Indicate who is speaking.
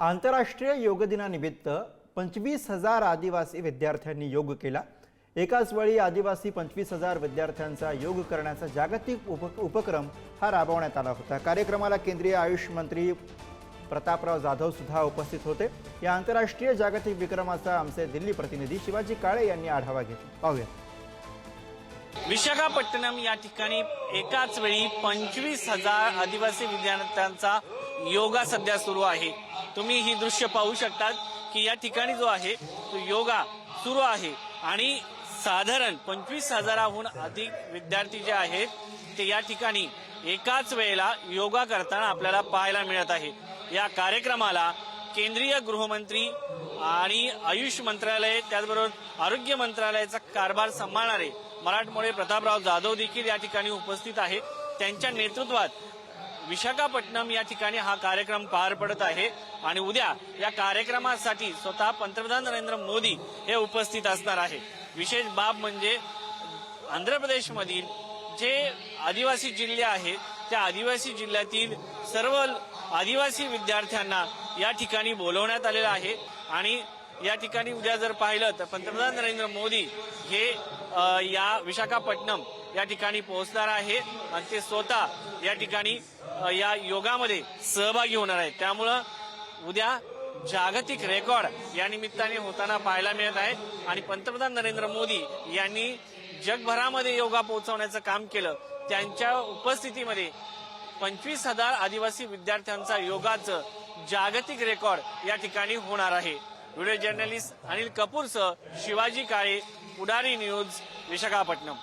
Speaker 1: आंतरराष्ट्रीय योग दिनानिमित्त पंचवीस हजार आदिवासी विद्यार्थ्यांनी योग केला. एकाच वेळी आदिवासी पंचवीस हजार विद्यार्थ्यांचा योग करण्याचा जागतिक उप उपक्रम हा राबवण्यात आला होता. कार्यक्रमाला केंद्रीय आयुष मंत्री प्रतापराव जाधव सुद्धा उपस्थित होते. या आंतरराष्ट्रीय जागतिक विक्रमाचा आमचे दिल्ली प्रतिनिधी शिवाजी काळे यांनी आढावा घेतला. पाहूया.
Speaker 2: विशाखापट्टणम या ठिकाणी एकाच वेळी पंचवीस हजार आदिवासी विद्यार्थ्यांचा योगा सध्या सुरू आहे. तुम्ही ही दृश्य पाहू शकतात की या ठिकाणी जो आहे तो योगा सुरू आहे. आणि साधारण पंचवीस हजाराहून अधिक विद्यार्थी जे आहेत ते या ठिकाणी एकाच वेळेला योगा करताना आपल्याला पाहायला मिळत आहे. या कार्यक्रमाला केंद्रीय गृहमंत्री आणि आयुष मंत्रालय त्याचबरोबर आरोग्य मंत्रालयाचा कारभार सांभाळणारे मराठमोळे प्रतापराव जाधव देखील या ठिकाणी उपस्थित आहे त्यांच्या नेतृत्वात विशाखापट्टणम या ठिकाणी हा कार्यक्रम पार पडत आहे. आणि उद्या या कार्यक्रमासाठी स्वतः पंतप्रधान नरेंद्र मोदी हे उपस्थित असणार आहे विशेष बाब म्हणजे आंध्र प्रदेशमधील जे आदिवासी जिल्हे आहेत त्या आदिवासी जिल्ह्यातील सर्व आदिवासी विद्यार्थ्यांना या ठिकाणी बोलवण्यात आलेलं आहे. आणि या ठिकाणी उद्या जर पाहिलं तर पंतप्रधान नरेंद्र मोदी हे या विशाखापट्टणम या ठिकाणी पोहोचणार आहे. आणि ते स्वतः या ठिकाणी या योगामध्ये सहभागी होणार आहेत. त्यामुळं उद्या जागतिक रेकॉर्ड या निमित्ताने होताना पाहायला मिळत आहे. आणि पंतप्रधान नरेंद्र मोदी यांनी जगभरामध्ये योगा पोहोचवण्याचं काम केलं. त्यांच्या उपस्थितीमध्ये पंचवीस हजार आदिवासी विद्यार्थ्यांचा योगाचं जागतिक रेकॉर्ड या ठिकाणी होणार आहे. व्हिडिओ जर्नलिस्ट अनिल कपूरसह शिवाजी काळे पुढारी न्यूज विशाखापट्टणम.